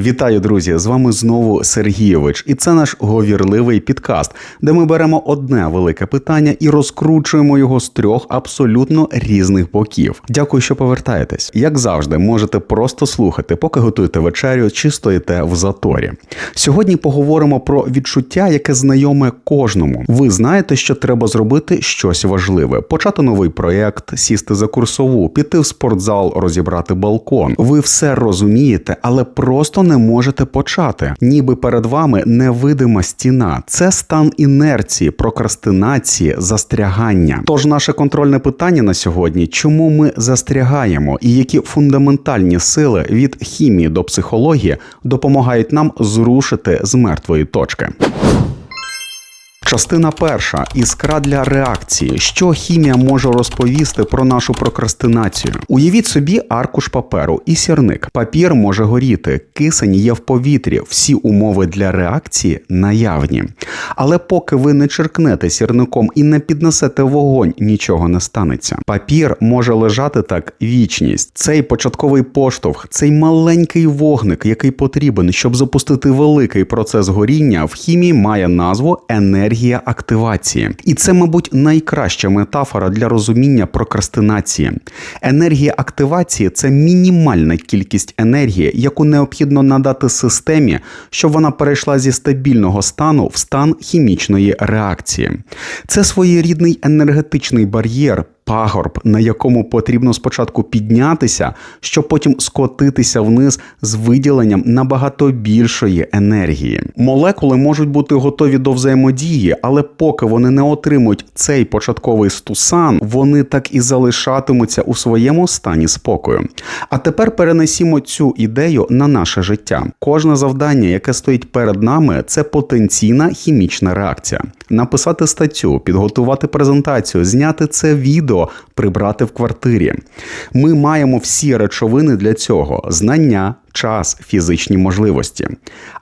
Вітаю, друзі! З вами знову Сергійович, і це наш говірливий підкаст, де ми беремо одне велике питання і розкручуємо його з трьох абсолютно різних боків. Дякую, що повертаєтесь. Як завжди, можете просто слухати, поки готуєте вечерю чи стоїте в заторі. Сьогодні поговоримо про відчуття, яке знайоме кожному. Ви знаєте, що треба зробити щось важливе: почати новий проєкт, сісти за курсову, піти в спортзал, розібрати балкон. Ви все розумієте, але просто не можете почати. Ніби перед вами невидима стіна. Це стан інерції, прокрастинації, застрягання. Тож наше контрольне питання на сьогодні: чому ми застрягаємо, і які фундаментальні сили від хімії до психології допомагають нам зрушити з мертвої точки. Частина перша іскра для реакції. Що хімія може розповісти про нашу прокрастинацію? Уявіть собі аркуш паперу і сірник. Папір може горіти, кисень є в повітрі, всі умови для реакції наявні. Але поки ви не черкнете сірником і не піднесете вогонь, нічого не станеться. Папір може лежати так вічність. Цей початковий поштовх, цей маленький вогник, який потрібен, щоб запустити великий процес горіння, в хімії має назву енергія енергія активації, і це, мабуть, найкраща метафора для розуміння прокрастинації. Енергія активації це мінімальна кількість енергії, яку необхідно надати системі, щоб вона перейшла зі стабільного стану в стан хімічної реакції. Це своєрідний енергетичний бар'єр пагорб, на якому потрібно спочатку піднятися, щоб потім скотитися вниз з виділенням набагато більшої енергії. Молекули можуть бути готові до взаємодії, але поки вони не отримують цей початковий стусан, вони так і залишатимуться у своєму стані спокою. А тепер перенесімо цю ідею на наше життя. Кожне завдання, яке стоїть перед нами, це потенційна хімічна реакція. Написати статтю, підготувати презентацію, зняти це відео прибрати в квартирі. Ми маємо всі речовини для цього: знання, час, фізичні можливості.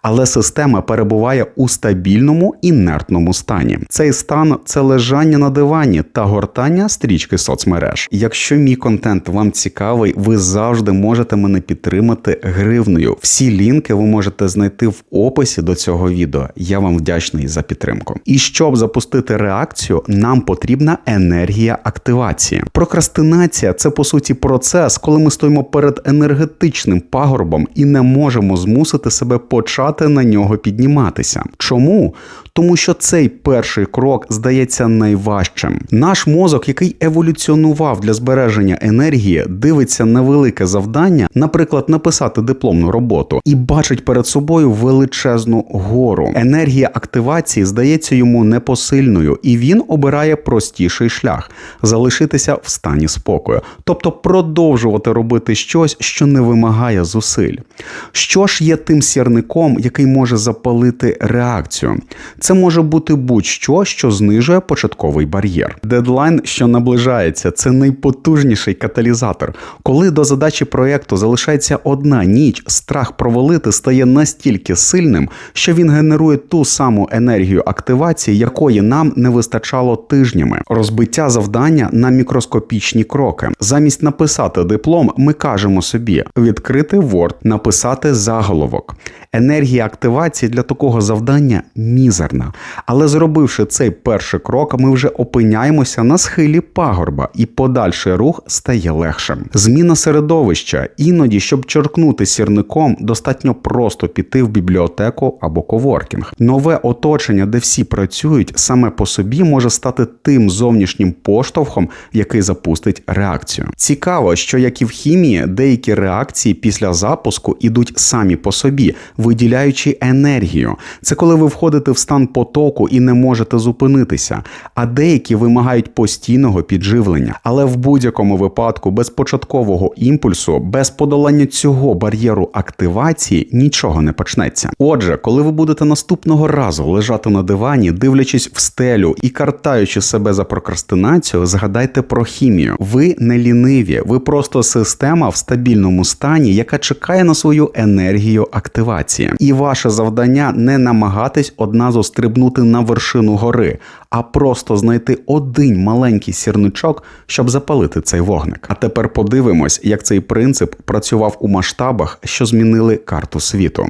Але система перебуває у стабільному інертному стані. Цей стан це лежання на дивані та гортання стрічки соцмереж. Якщо мій контент вам цікавий, ви завжди можете мене підтримати гривною. Всі лінки ви можете знайти в описі до цього відео. Я вам вдячний за підтримку. І щоб запустити реакцію, нам потрібна енергія активації. Прокрастинація це по суті процес, коли ми стоїмо перед енергетичним пагорбом шляхом і не можемо змусити себе почати на нього підніматися. Чому? Тому що цей перший крок здається найважчим. Наш мозок, який еволюціонував для збереження енергії, дивиться на велике завдання, наприклад, написати дипломну роботу, і бачить перед собою величезну гору. Енергія активації здається йому непосильною, і він обирає простіший шлях залишитися в стані спокою, тобто продовжувати робити щось, що не вимагає зусиль зусиль. Що ж є тим сірником, який може запалити реакцію? Це може бути будь-що, що знижує початковий бар'єр. Дедлайн, що наближається, це найпотужніший каталізатор. Коли до задачі проєкту залишається одна ніч, страх провалити стає настільки сильним, що він генерує ту саму енергію активації, якої нам не вистачало тижнями. Розбиття завдання на мікроскопічні кроки. Замість написати диплом, ми кажемо собі відкрити Word, написати заголовок. Енергія активації для такого завдання мізерна. Але зробивши цей перший крок, ми вже опиняємося на схилі пагорба, і подальший рух стає легшим. Зміна середовища. Іноді, щоб черкнути сірником, достатньо просто піти в бібліотеку або коворкінг. Нове оточення, де всі працюють, саме по собі може стати тим зовнішнім поштовхом, який запустить реакцію. Цікаво, що як і в хімії, деякі реакції після запуску ідуть самі по собі виділяючи енергію. Це коли ви входите в стан потоку і не можете зупинитися, а деякі вимагають постійного підживлення. Але в будь-якому випадку без початкового імпульсу, без подолання цього бар'єру активації нічого не почнеться. Отже, коли ви будете наступного разу лежати на дивані, дивлячись в стелю і картаючи себе за прокрастинацію, згадайте про хімію. Ви не ліниві, ви просто система в стабільному стані, яка чекає на свою енергію активації активації. І ваше завдання не намагатись одразу стрибнути на вершину гори, а просто знайти один маленький сірничок, щоб запалити цей вогник. А тепер подивимось, як цей принцип працював у масштабах, що змінили карту світу.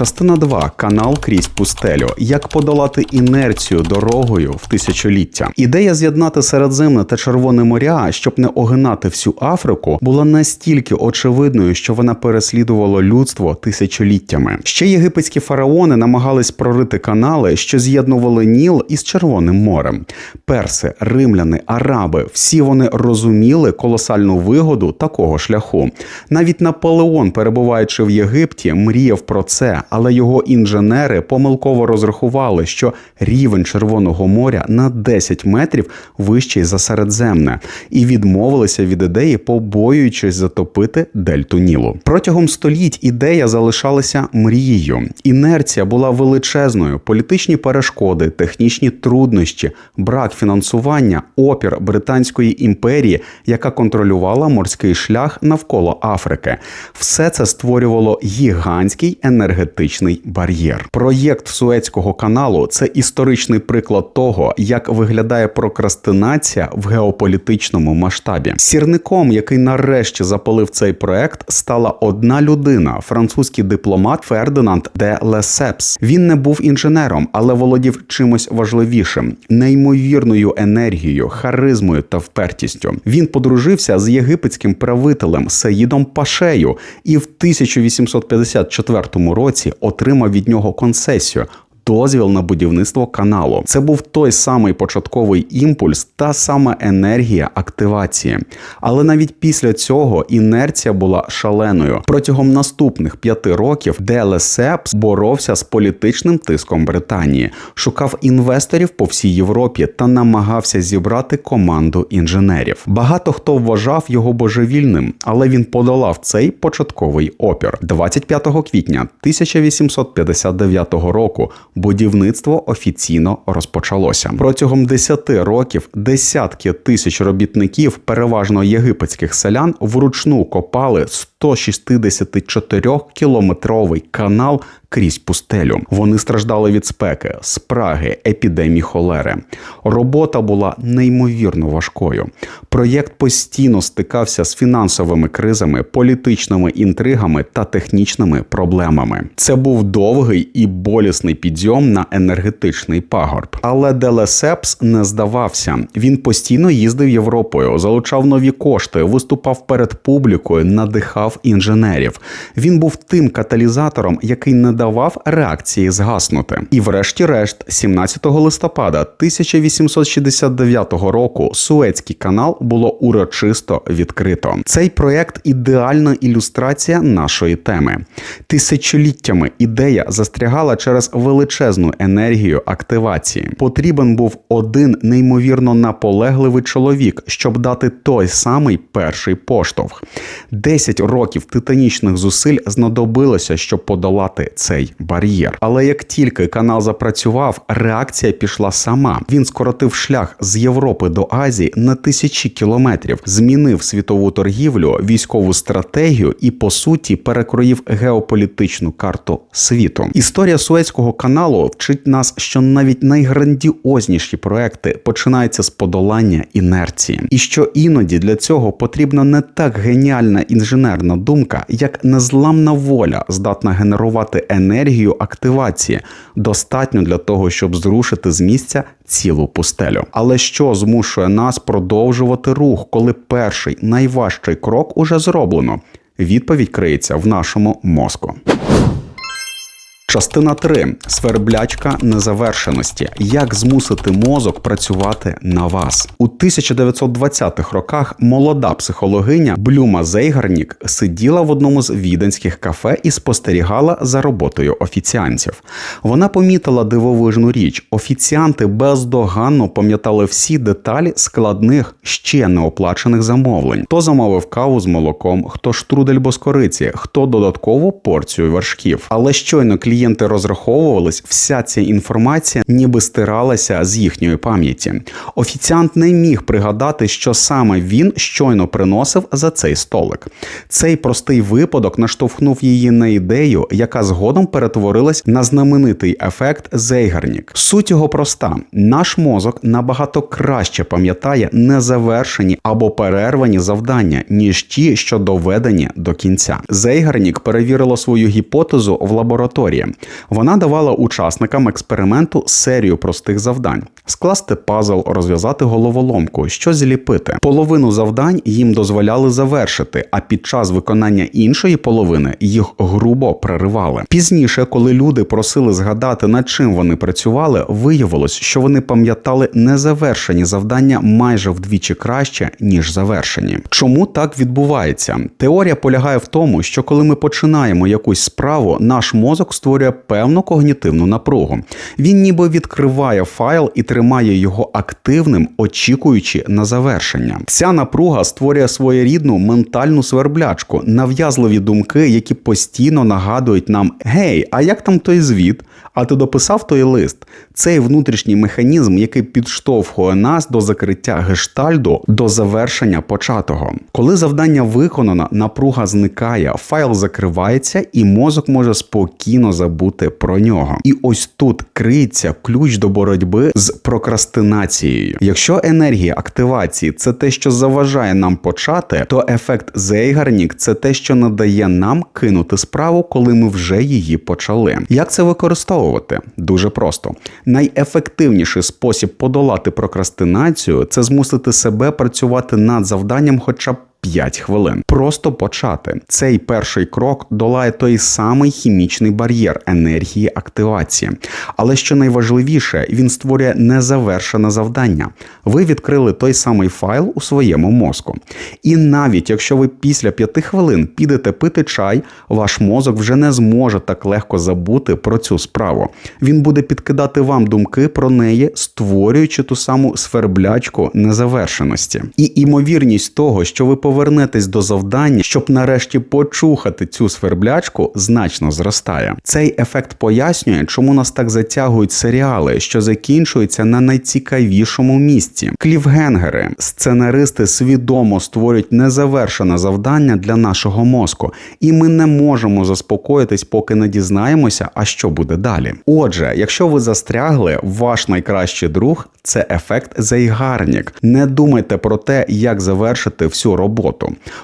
Частина 2. канал крізь пустелю. Як подолати інерцію дорогою в тисячоліття. Ідея з'єднати Середземне та Червоне моря, щоб не огинати всю Африку, була настільки очевидною, що вона переслідувала людство тисячоліттями. Ще єгипетські фараони намагались прорити канали, що з'єднували Ніл із Червоним морем. Перси, римляни, араби всі вони розуміли колосальну вигоду такого шляху. Навіть Наполеон, перебуваючи в Єгипті, мріяв про це але його інженери помилково розрахували, що рівень Червоного моря на 10 метрів вищий за Середземне, і відмовилися від ідеї, побоюючись затопити дельту Нілу. Протягом століть ідея залишалася мрією. Інерція була величезною, політичні перешкоди, технічні труднощі, брак фінансування, опір Британської імперії, яка контролювала морський шлях навколо Африки. Все це створювало гігантський енергетичний енергетичний бар'єр. Проєкт Суецького каналу це історичний приклад того, як виглядає прокрастинація в геополітичному масштабі. Сірником, який нарешті запалив цей проект, стала одна людина, французький дипломат Фердинанд де Лесепс. Він не був інженером, але володів чимось важливішим неймовірною енергією, харизмою та впертістю. Він подружився з єгипетським правителем Саїдом Пашею і в 1854 році отримав від нього концесію дозвіл на будівництво каналу. Це був той самий початковий імпульс, та сама енергія активації. Але навіть після цього інерція була шаленою. Протягом наступних п'яти років Делесепс боровся з політичним тиском Британії, шукав інвесторів по всій Європі та намагався зібрати команду інженерів. Багато хто вважав його божевільним, але він подолав цей початковий опір 25 квітня 1859 року будівництво офіційно розпочалося. Протягом 10 років десятки тисяч робітників, переважно єгипетських селян, вручну копали 164 кілометровий канал крізь пустелю. Вони страждали від спеки, спраги, епідемії холери. Робота була неймовірно важкою. Проєкт постійно стикався з фінансовими кризами, політичними інтригами та технічними проблемами. Це був довгий і болісний підйом на енергетичний пагорб. Але Делесепс не здавався. Він постійно їздив Європою, залучав нові кошти, виступав перед публікою, надихав інженерів. Він був тим каталізатором, який не давав реакції згаснути. І, врешті-решт, 17 листопада 1869 року Суецький канал було урочисто відкрито. Цей проект ідеальна ілюстрація нашої теми. Тисячоліттями ідея застрягала через величезну енергію активації. Потрібен був один неймовірно наполегливий чоловік, щоб дати той самий перший поштовх. Десять років титанічних зусиль знадобилося, щоб подолати це цей бар'єр. Але як тільки канал запрацював, реакція пішла сама. Він скоротив шлях з Європи до Азії на тисячі кілометрів, змінив світову торгівлю, військову стратегію і по суті перекроїв геополітичну карту світу. Історія Суецького каналу вчить нас, що навіть найграндіозніші проекти починаються з подолання інерції, і що іноді для цього потрібна не так геніальна інженерна думка, як незламна воля, здатна генерувати енергію енергію активації, достатньо для того, щоб зрушити з місця цілу пустелю. Але що змушує нас продовжувати рух, коли перший найважчий крок уже зроблено? Відповідь криється в нашому мозку. Частина 3. сверблячка незавершеності. Як змусити мозок працювати на вас у 1920-х роках? Молода психологиня Блюма Зейгарнік сиділа в одному з віденських кафе і спостерігала за роботою офіціантів. Вона помітила дивовижну річ: офіціанти бездоганно пам'ятали всі деталі складних ще не оплачених замовлень. Хто замовив каву з молоком, хто штрудель боскориці, хто додаткову порцію вершків. Але щойно клієнт клієнти розраховувались, вся ця інформація ніби стиралася з їхньої пам'яті. Офіціант не міг пригадати, що саме він щойно приносив за цей столик. Цей простий випадок наштовхнув її на ідею, яка згодом перетворилась на знаменитий ефект Зейгарнік. Суть його проста: наш мозок набагато краще пам'ятає незавершені або перервані завдання, ніж ті, що доведені до кінця. Зейгарнік перевірила свою гіпотезу в лабораторії. Вона давала учасникам експерименту серію простих завдань: скласти пазл, розв'язати головоломку, що зліпити. Половину завдань їм дозволяли завершити, а під час виконання іншої половини їх грубо переривали. Пізніше, коли люди просили згадати, над чим вони працювали, виявилось, що вони пам'ятали незавершені завдання майже вдвічі краще ніж завершені. Чому так відбувається? Теорія полягає в тому, що коли ми починаємо якусь справу, наш мозок створює певну когнітивну напругу. Він ніби відкриває файл і тримає його активним, очікуючи на завершення. Ця напруга створює своєрідну ментальну сверблячку, нав'язливі думки, які постійно нагадують нам: Гей, а як там той звіт? А ти дописав той лист? Цей внутрішній механізм, який підштовхує нас до закриття гештальду до завершення початого. Коли завдання виконано, напруга зникає, файл закривається, і мозок може спокійно забути про нього. І ось тут криється ключ до боротьби з прокрастинацією. Якщо енергія активації це те, що заважає нам почати, то ефект Зейгарнік це те, що надає нам кинути справу, коли ми вже її почали. Як це використовувати? Дуже просто. Найефективніший спосіб подолати прокрастинацію це змусити себе працювати над завданням, хоча б 5 хвилин. Просто почати. Цей перший крок долає той самий хімічний бар'єр енергії активації. Але що найважливіше, він створює незавершене завдання. Ви відкрили той самий файл у своєму мозку. І навіть якщо ви після 5 хвилин підете пити чай, ваш мозок вже не зможе так легко забути про цю справу. Він буде підкидати вам думки про неї, створюючи ту саму сверблячку незавершеності. І імовірність того, що ви повернетесь до завдання, щоб нарешті почухати цю сверблячку, значно зростає. Цей ефект пояснює, чому нас так затягують серіали, що закінчуються на найцікавішому місці. Клівгенгери, сценаристи свідомо створюють незавершене завдання для нашого мозку, і ми не можемо заспокоїтись, поки не дізнаємося, а що буде далі. Отже, якщо ви застрягли, ваш найкращий друг це ефект Зейгарнік. Не думайте про те, як завершити всю роботу.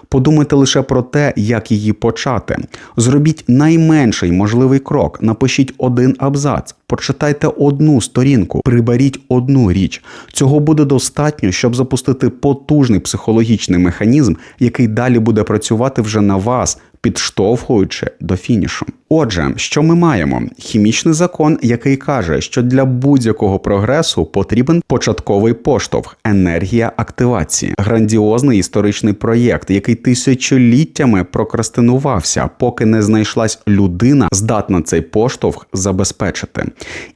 Подумайте лише про те, як її почати. Зробіть найменший можливий крок, напишіть один абзац. Прочитайте одну сторінку, приберіть одну річ. Цього буде достатньо, щоб запустити потужний психологічний механізм, який далі буде працювати вже на вас, підштовхуючи до фінішу. Отже, що ми маємо? Хімічний закон, який каже, що для будь-якого прогресу потрібен початковий поштовх, енергія активації, грандіозний історичний проєкт, який тисячоліттями прокрастинувався, поки не знайшлась людина, здатна цей поштовх забезпечити.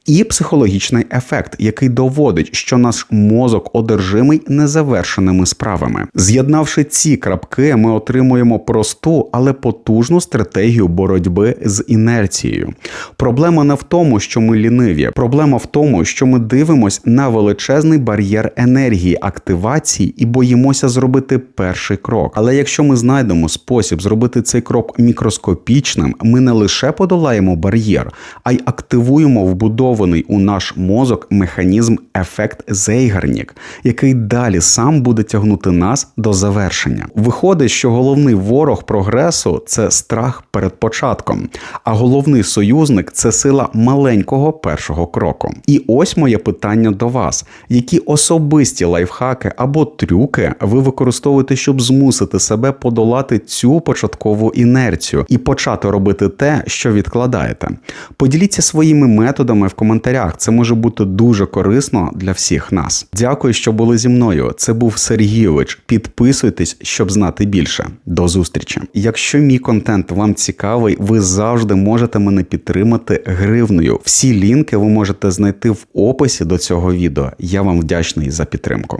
І психологічний ефект, який доводить, що наш мозок одержимий незавершеними справами. З'єднавши ці крапки, ми отримуємо просту, але потужну стратегію боротьби з інерцією. Проблема не в тому, що ми ліниві. Проблема в тому, що ми дивимось на величезний бар'єр енергії активації і боїмося зробити перший крок. Але якщо ми знайдемо спосіб зробити цей крок мікроскопічним, ми не лише подолаємо бар'єр, а й активуємо вбудований у наш мозок механізм ефект Зейгарнік, який далі сам буде тягнути нас до завершення. Виходить, що головний ворог прогресу це страх перед початком, а головний союзник це сила маленького першого кроку. І ось моє питання до вас: які особисті лайфхаки або трюки ви використовуєте, щоб змусити себе подолати цю початкову інерцію і почати робити те, що відкладаєте? Поділіться своїми методами в коментарях. Це може бути дуже корисно для всіх нас. Дякую, що були зі мною. Це був Сергійович. Підписуйтесь, щоб знати більше. До зустрічі. Якщо мій контент вам цікавий, ви завжди можете мене підтримати гривнею. Всі лінки ви можете знайти в описі до цього відео. Я вам вдячний за підтримку.